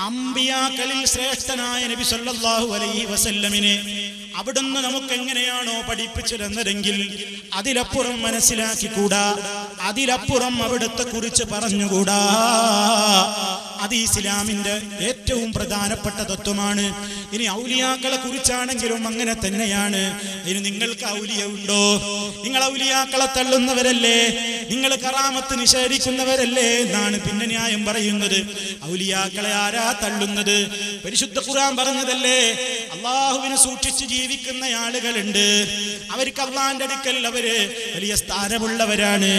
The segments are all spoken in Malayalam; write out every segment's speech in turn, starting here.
അമ്പിയാക്കളിൽ ശ്രേഷ്ഠനായ നബി സല്ലല്ലാഹു അലൈഹി വസല്ലമിനെ അവിടുന്ന് നമുക്ക് എങ്ങനെയാണോ പഠിപ്പിച്ചു തന്നതെങ്കിൽ അതിലപ്പുറം മനസ്സിലാക്കിക്കൂടാ. അതിലപ്പുറം അവിടുത്തെ കുറിച്ച് പറഞ്ഞുകൂടാ. അത് ഇസ്ലാമിന്റെ ഏറ്റവും പ്രധാനപ്പെട്ട തത്വമാണ്. ഇനി ഔലിയാക്കളെ കുറിച്ചാണെങ്കിലും അങ്ങനെ തന്നെയാണ്. ഇനി നിങ്ങൾക്ക് ഔലിയ ഉണ്ടോ? നിങ്ങൾ ഔലിയാക്കളെ തള്ളുന്നവരല്ലേ? നിങ്ങൾ കറാമത്ത് നിഷേധിക്കുന്നവരല്ലേ എന്നാണ് പിന്നെ ന്യായം പറയുന്നത്. ഔലിയാക്കളെ ആരാ തള്ളുന്നത്? പരിശുദ്ധ ഖുർആൻ പറഞ്ഞതല്ലേ അള്ളാഹുവിനെ സൂക്ഷിച്ച് ജീവിക്കുന്ന ആളുകളുണ്ട്. അവർക്ക് അള്ളാന്റെ അടുക്കൽ അവർ വലിയ സ്ഥാനമുള്ളവരാണ്.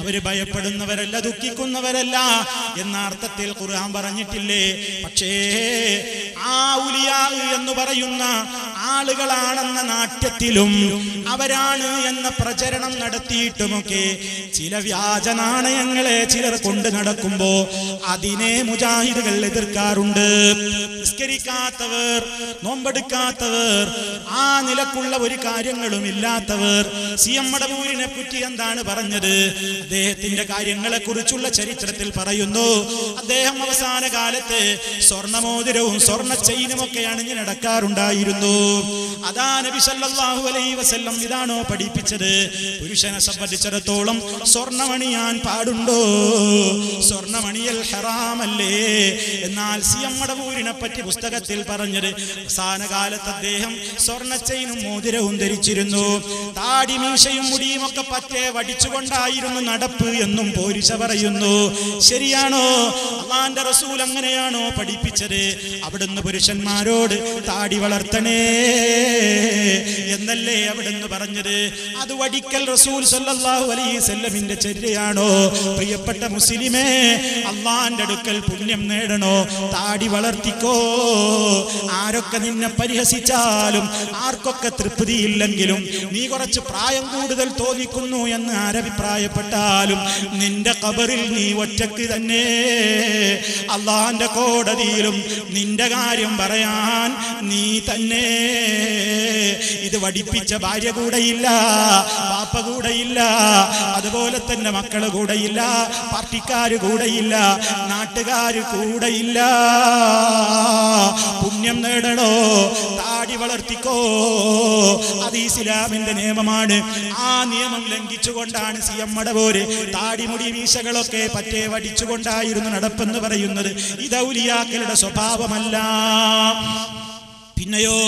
അവർ ഭയപ്പെടുന്നവരല്ല ദുഃഖിക്കുന്നവരല്ല. എന്ന അർത്ഥത്തിൽ ഖുർആൻ പറഞ്ഞിട്ടില്ലേ? പക്ഷേ ആ ഉലിയാ എന്ന് പറയുന്ന ആളുകളാണെന്ന നാട്യത്തിലും അവരാണ് എന്ന പ്രചരണം നടത്തിയിട്ടുമൊക്കെ ചില വ്യാജ നാണയങ്ങളെ ചിലർ കൊണ്ട് നടക്കുമ്പോ അതിനെ മുജാഹിദുകൾ എതിർക്കാറുണ്ട്. നിസ്കരിക്കാത്തവർ നോമ്പെടുക്കാത്തവർ ആ നിലക്കുള്ള ഒരു കാര്യങ്ങളും ഇല്ലാത്തവർ. സി എം മടവൂരിനെ പറ്റി എന്താണ് പറഞ്ഞത്? അദ്ദേഹത്തിന്റെ കാര്യങ്ങളെ കുറിച്ചുള്ള ചരിത്രത്തിൽ പറയുന്നു. അദ്ദേഹം അവസാന കാലത്ത് സ്വർണമോതിരവും സ്വർണ ചെയിനും ഒക്കെ അണിഞ്ഞ് നടക്കാറുണ്ടായിരുന്നു. അതാ നബി സല്ലല്ലാഹു അലൈഹി വസല്ലം ഇതാണോ പഠിപ്പിച്ചത്? പുരുഷനെ സംബന്ധിച്ചിടത്തോളം സ്വർണമണിയാൻ പാടുണ്ടോ? സ്വർണമണിയൽ ഹറാമല്ലേ? എന്നാൽ സി എം മടവൂരിനെ പറ്റി പുസ്തകത്തിൽ പറഞ്ഞത് അവസാന കാലത്ത് അദ്ദേഹം സ്വർണ ചെയിനും മോതിരവും ധരിച്ചിരുന്നു. താടി മീശയും മുടിയും ഒക്കെ പറ്റേ വടിച്ചുകൊണ്ടായിരുന്നു നടപ്പ് എന്നും പോരിശ പറയുന്നു. ശരിയാണോ? അള്ളാന്റെ റസൂൽ അങ്ങനെയാണോ പഠിപ്പിച്ചത്? അവിടുന്ന് പുരുഷന്മാരോട് താടി വളർത്തണേ. എന്നല്ലേ അവിടുന്ന് പറഞ്ഞത്? അത് വടിക്കൽ റസൂൽ സല്ലാഹു അലൈഹി വസല്ലമിന്റെ ചര്യയാണോ? പ്രിയപ്പെട്ട മുസ്ലിമേ അള്ളാന്റെ അടുക്കൽ പുണ്യം നേടണോ? താടി വളർത്തിക്കോ. ആരൊക്കെ നിന്നെ പരിഹസിച്ചാലും ആർക്കൊക്കെ തൃപ്തിയില്ലെങ്കിലും നീ കുറച്ച് പ്രായം കൂടുതൽ തോന്നിക്കുന്നു എന്ന് ആരഭിപ്രായപ്പെട്ടാലും നിന്റെ കബറിൽ നീ ഒറ്റയ്ക്ക് തന്നെ. അള്ളാന്റെ കോടതിയിലും നിന്റെ കാര്യം പറയാൻ നീ തന്നെ. ഇത് വടിപ്പിച്ച ഭാര്യ കൂടെയില്ല പാപ്പ കൂടെയില്ല അതുപോലെ തന്നെ മക്കൾ കൂടെയില്ല പാർട്ടിക്കാര് കൂടെയില്ല നാട്ടുകാര് കൂടെയില്ല. പുണ്യം നേടണോ? താടി വളർത്തിക്കോ? അത് ഇസ്ലാമിന്റെ നിയമമാണ്. ആ നിയമം ലംഘിച്ചുകൊണ്ടാണ് സി എം മടവൂര് താടിമുടി വീശകളൊക്കെ പറ്റേ വടിച്ചുകൊണ്ടായിരുന്നു നടപ്പെന്ന് പറയുന്നത്. ഇതൗലിയാക്കളുടെ സ്വഭാവമല്ല. പിന്നെയോ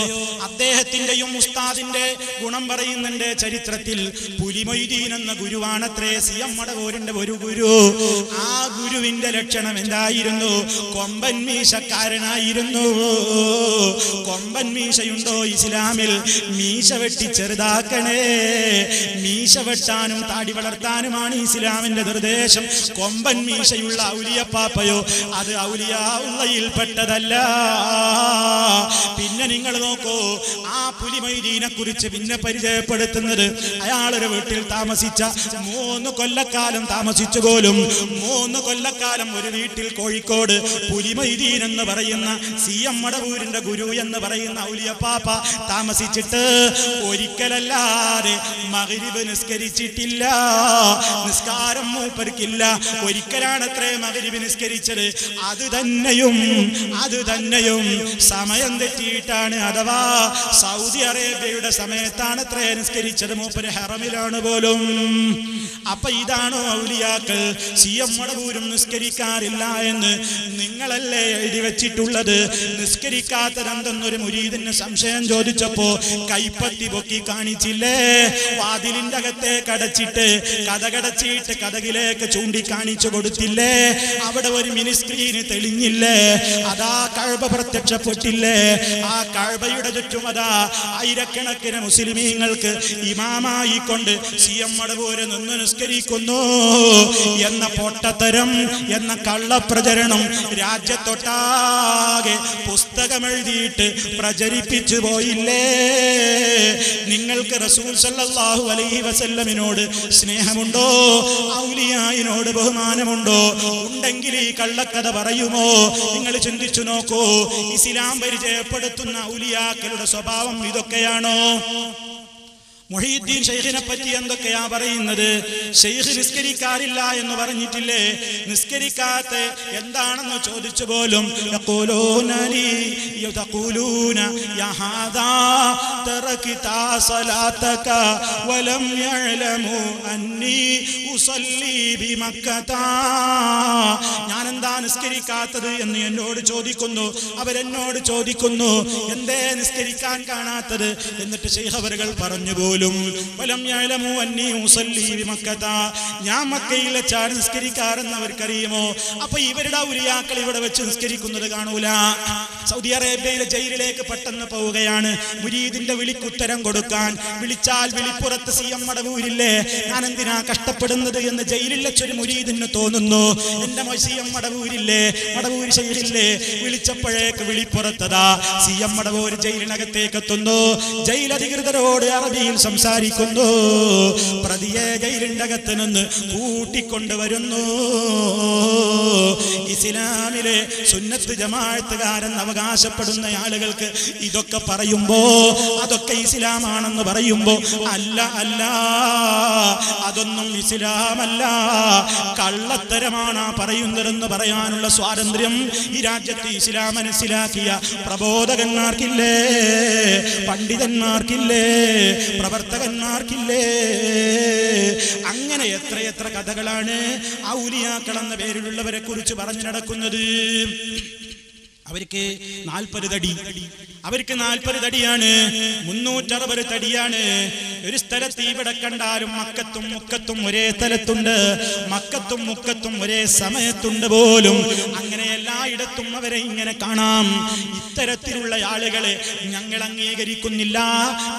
അദ്ദേഹത്തിന്റെയും ഉസ്താദിന്റെ ഗുണം പറയുന്നുണ്ട് ചരിത്രത്തിൽ. പുലിമൊയ്തീൻ എന്ന ഗുരുവാണത്രേ സി എം മടവൂരിന്റെ ഒരു ഗുരു. ആ ഗുരുവിന്റെ ലക്ഷണം എന്തായിരുന്നു? കൊമ്പൻ മീശക്കാരനായിരുന്നു. കൊമ്പൻ മീശയുണ്ടോ ഇസ്ലാമിൽ? മീശ വെട്ടി ചെറുതാക്കണേ. മീശ വെട്ടാനും താടി വളർത്താനുമാണ് ഇസ്ലാമിന്റെ നിർദ്ദേശം. കൊമ്പൻ മീശയുള്ള ഔലിയപ്പാപ്പയോ അത് പെട്ടതല്ല പിന്നെ നിങ്ങൾ നോക്കൂ ആ പുലിമൈദീനെ കുറിച്ച് പിന്നെ പരിചയപ്പെടുത്തുന്നത് അയാളൊരു വീട്ടിൽ താമസിച്ച മൂന്ന് കൊല്ലക്കാലം താമസിച്ചു പോലും മൂന്ന് കൊല്ലക്കാലം ഒരു വീട്ടിൽ കോഴിക്കോട് പുലിമൈദീൻ എന്ന് പറയുന്ന സി എം മടവൂരിന്റെ ഗുരു എന്ന് പറയുന്ന ഔലിയപ്പാപ്പ താമസിച്ചിട്ട് ഒരിക്കലല്ലാതെ മകരിവ് നിസ്കരിച്ചിട്ടില്ല. നിസ്കാരം മൂപ്പർക്കില്ല. ഒരിക്കലാണ് അത്രേ മകരിവ് നിസ്കരിച്ചത്. അത് തന്നെയും അത് തന്നെയും സമയം തെറ്റിയിട്ടാണ് അഥവാ സൗദി അറേബ്യയുടെ സമയത്താണ് അത്രേ നിസ്കരിച്ചത് മൂപ്പര് ഹറമിലാണ് പോലും. അപ്പൊ ഇതാണോ ഔലിയാക്കൾ? സി എം മടവൂരും നിസ്കരിക്കാറില്ല എന്ന് നിങ്ങളല്ലേ എഴുതി വെച്ചിട്ടുള്ളത്? നിസ്കരിക്കാത്തതെന്തെന്നൊരു മുരീദിന് സംശയം ചോദിച്ചപ്പോ കൈപ്പത്തി പൊക്കി കാണിച്ചില്ലേ? വാതിലിന്റെ അകത്തെ കടച്ചിട്ട് കഥകടച്ചിട്ട് കഥകിലേക്ക് ചൂണ്ടിക്കാണിച്ചു കൊടുത്തില്ലേ? അവിടെ ഒരു മിനി സ്ക്രീന് തെളിഞ്ഞില്ലേ? അതാ കഴവ പ്രത്യക്ഷപ്പെട്ടില്ലേ? ആ കഴവയുടെ ചുറ്റും അതാ ആയിരക്കണക്കിന് മുസ്ലിമീങ്ങൾക്ക് ഇമാമായിക്കൊണ്ട് സി എം മടവൂര് നിന്ന് നിസ്കരിക്കുന്നു എന്ന പൊട്ടത്തരം എന്ന കള്ളപ്രചരണം രാജ്യത്തൊട്ടാകെ പുസ്തകമെഴുതിയിട്ട് പ്രചരിപ്പിച്ചു പോയില്ലേ? നിങ്ങൾക്ക് റസൂൽ സല്ലാഹു അലൈഹി വസല്ലമിനോട് സ്നേഹമുണ്ടോ? ഔലിയായിനോട് ബഹുമാനമുണ്ടോ? ഉണ്ടെങ്കിൽ ഈ കള്ളക്കഥ പറയുമോ? നിങ്ങൾ ചിന്തിച്ചു നോക്കൂ ഇസ്ലാം പരിചയപ്പെടുത്തുന്ന ഔലിയാക്കളുടെ സ്വഭാവം ഇതൊക്കെയാണോ? മൊഹീദ്ദീൻ ഷെയ്ഖിനെ പറ്റി എന്തൊക്കെയാ പറയുന്നത്? ഷെയ്ഖ് നിസ്കരിക്കാറില്ല എന്ന് പറഞ്ഞിട്ടില്ലേ? നിസ്കരിക്കാത്ത എന്താണെന്ന് ചോദിച്ചു പോലും എന്താ നിസ്കരിക്കാത്തത് എന്ന് എന്നോട് ചോദിക്കുന്നു? അവരെന്നോട് ചോദിക്കുന്നു എന്തേ നിസ്കരിക്കാൻ കാണാത്തത്? എന്നിട്ട് ഷെയ്ഖ് അവരുകൾ പറഞ്ഞു പോലും. ഞാൻ മക്കയിൽ വെച്ചാണ് നിസ്കരിക്കാറെന്ന് അവർക്കറിയുമോ? അപ്പൊ ഇവരുടെ ഉരിയാക്കൾ ഇവിടെ വെച്ച് നിസ്കരിക്കുന്നത് കാണൂല. സൗദി അറേബ്യയിലെ ജയിലിലേക്ക് പെട്ടെന്ന് പോവുകയാണ്. മുരീദിന്റെ വിളിക്കുത്തരം കൊടുക്കാൻ. വിളിച്ചാൽ വിളിപ്പുറത്ത് സി എം മടവൂരില്ലേ ഞാൻ എന്തിനാ കഷ്ടപ്പെടുന്നത് എന്ന് ജയിലിൽ വെച്ചൊരു മുരീദിന് തോന്നുന്നു? എന്റെ സി എം മടവൂരില്ലേ മടവൂർ ശൈലില്ലേ വിളിച്ചപ്പോഴേക്ക് വിളിപ്പുറത്തതാ. സി എം മടവൂർ ജയിലിനകത്തേക്ക് എത്തുന്നു. ജയിലധികൃതരോട് അറബിയിൽ സംസാരിക്കുന്നു. പ്രതിയെ ജയിലിന്റെ അകത്ത് നിന്ന് കൂട്ടിക്കൊണ്ടുവരുന്നു. ഇസ്ലാമിലെ സുന്നത്ത് ജമാഅത്തുകാരെന്ന് അവകാശപ്പെടുന്ന ആളുകൾക്ക് ഇതൊക്കെ പറയുമ്പോ അതൊക്കെ ഇസ്ലാമാണെന്ന് പറയുമ്പോ അല്ല അല്ല അതൊന്നും ഇസ്ലാമല്ല. കള്ളത്തരമാണ് ആ പറയുന്നതെന്ന് പറയാനുള്ള സ്വാതന്ത്ര്യം ഈ രാജ്യത്ത് ഇസ്ലാം മനസ്സിലാക്കിയ പ്രബോധകന്മാർക്കില്ലേ പണ്ഡിതന്മാർക്കില്ലേ പ്രവർത്തകന്മാർക്കില്ലേ? അങ്ങനെ എത്രയെത്ര കഥകളാണ് ഔലിയാക്കൾ എന്ന പേരിലുള്ളവരെ കുറിച്ച് പറഞ്ഞു നടക്കുന്നത്. അവർക്ക് നാൽപ്പത് തടി. അവർക്ക് നാൽപ്പത് തടിയാണ്. മുന്നൂറ്ററുപത് തടിയാണ്. ഒരു സ്ഥലത്ത് ഇവിടെ കണ്ടാലും മക്കത്തും മുക്കത്തും ഒരേ സ്ഥലത്തുണ്ട്. മക്കത്തും മുക്കത്തും ഒരേ സമയത്തുണ്ട് പോലും. അങ്ങനെ എല്ലായിടത്തും അവരെ ഇങ്ങനെ കാണാം. ഇത്തരത്തിലുള്ള ആളുകളെ ഞങ്ങൾ അംഗീകരിക്കുന്നില്ല.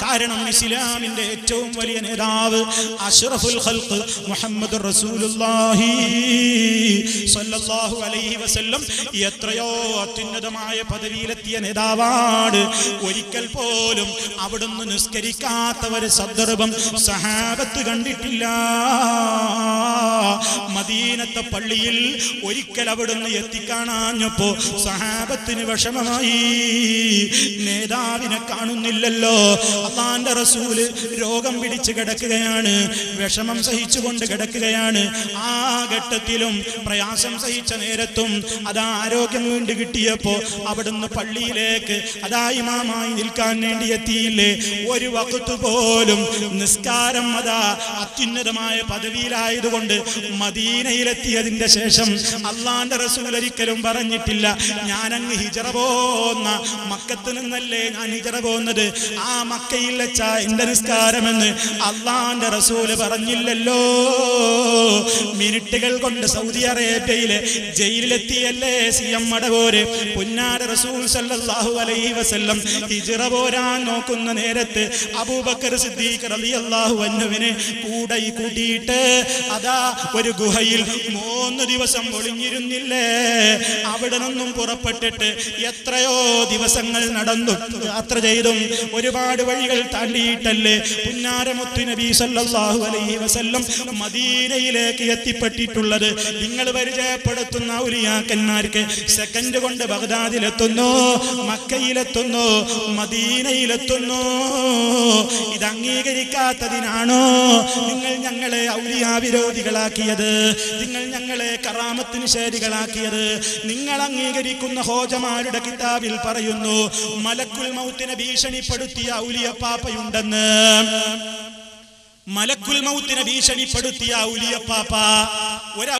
കാരണം ഇസ്ലാമിന്റെ ഏറ്റവും വലിയ നേതാവ് അഷ്റഫുൽ ഖൽഖ് മുഹമ്മദ് റസൂലുള്ളാഹി സ്വല്ലല്ലാഹു അലൈഹി വസല്ലം എത്രയോ അത്യുന്നതമായ പദവിയിലെത്തിയ നേതാവാണ്. ഒരിക്കൽ പോലും അവിടുന്ന് നിസ്കരിക്കാത്ത ഒരു സന്ദർഭം സഹാബത്ത് കണ്ടിട്ടില്ല. മദീനത്തെ പള്ളിയിൽ ഒരിക്കൽ അവിടുന്ന് എത്തിക്കാണാഞ്ഞപ്പോ സഹാബത്തിന് വിഷമമായി. നേതാവിനെ കാണുന്നില്ലല്ലോ. അള്ളാന്റെ റസൂൽ രോഗം പിടിച്ച് കിടക്കുകയാണ്. വിഷമം സഹിച്ചുകൊണ്ട് കിടക്കുകയാണ്. ആ ഘട്ടത്തിലും പ്രയാസം സഹിച്ച നേരത്തും അതാ ആരോഗ്യം വീണ്ടു കിട്ടിയപ്പോ അവിടുന്ന് പള്ളിയിലേക്ക് അതായി ഇമാമായി നിൽക്കാൻ വേണ്ടി എത്തിയില്ലേ? ഒരു വകുത്ത് പോലും നിസ്കാരം അതാ അത്യുന്നതമായ പദവിയിലായതുകൊണ്ട് മദീനയിലെത്തിയതിന്റെ ശേഷം അള്ളാന്റെ റസൂൽ ഒരിക്കലും പറഞ്ഞിട്ടില്ല. ഞാൻ അങ്ങ് ഹിജറ പോന്ന മക്കത്ത് നിന്നല്ലേ ഞാൻ ഹിജറ പോകുന്നത് ആ മക്കയിൽ വെച്ച എന്റെ നിസ്കാരമെന്ന് അള്ളാന്റെ റസൂൽ പറഞ്ഞില്ലല്ലോ. മിനിറ്റുകൾ കൊണ്ട് സൗദി അറേബ്യയിലെ ജയിലിലെത്തിയല്ലേ സി എം മടവൂര് പുന്നാര റസൂൽ സല്ലാഹു അലൈഹി വസല്ലം ഹിജറ പോരാൻ നോക്കുന്ന നേരത്ത് അബൂബക്കർ സിദ്ദീഖ് അള്ളാഹു അൻഹുവിനെ കൂടെ കൂട്ടിയിട്ട് അതാ ഒരു ഗുഹയിൽ മൂന്ന് ദിവസം ഒളിഞ്ഞിരുന്നില്ലേ? അവിടെ നിന്നും പുറപ്പെട്ടിട്ട് എത്രയോ ദിവസങ്ങൾ നടന്നു. യാത്ര ചെയ്തും ഒരുപാട് വഴികൾ താണ്ടിയിട്ടല്ലേ? പുന്നാരമുത്തു നബി സല്ലാഹു അലൈഹി വസല്ലം മദീനയിലേക്ക് എത്തിപ്പെട്ടിട്ടുള്ളത്. നിങ്ങൾ പരിചയപ്പെടുത്തുന്ന ഔലിയാക്കന്മാർക്ക് സെക്കൻഡ് കൊണ്ട് ബഗ്ദാദിലെത്തുന്നു മക്കയിലെത്തുന്നു മദീനയിലെത്തുന്നു. ഇത് അംഗീകരിക്കാത്തതിനാണോ നിങ്ങൾ ഞങ്ങളെ ഔലിയാ വിരോധികളാക്കിയത് നിങ്ങൾ ഞങ്ങളെ കറാമത്തിന് ശേരികളാക്കിയത്? നിങ്ങൾ അംഗീകരിക്കുന്ന ഹോജമാരുടെ കിതാബിൽ പറയുന്നു മലക്കുൽ മൗത്തിനെ ഭീഷണിപ്പെടുത്തിയ ഉലിയപ്പാപ്പയുണ്ടെന്ന് മലക്കുൽ മൗത്തിനെ ഭീഷണിപ്പെടുത്തിയ ഔലിയപ്പാപ്പ ഒരു